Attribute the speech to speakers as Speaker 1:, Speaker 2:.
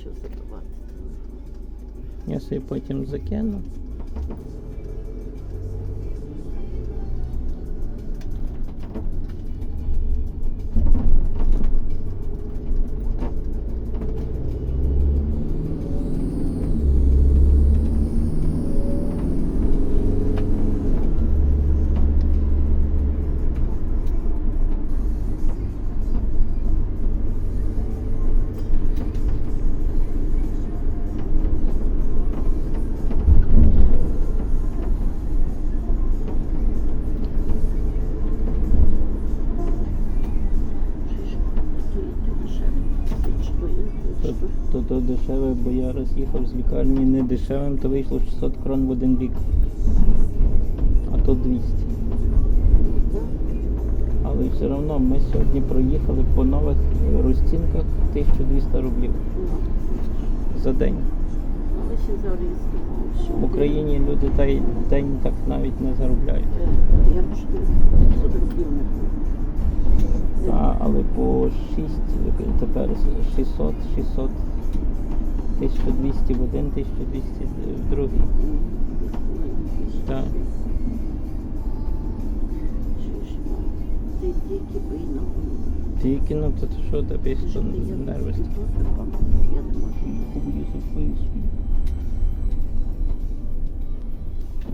Speaker 1: що задавати.
Speaker 2: Я собі потім закину.
Speaker 1: То То, дешеве,
Speaker 2: бо я раз їхав з лікарні не дешевим, то вийшло 600 крон в один бік. А то 200. Але все одно ми сьогодні проїхали по нових розцінках 1200 рублів за день. В Україні люди день так навіть не заробляють. Але по 6 тепер 600, 600, 1200 в один, 1200 в другий. Так.
Speaker 1: Тільки
Speaker 2: ну то що тобі що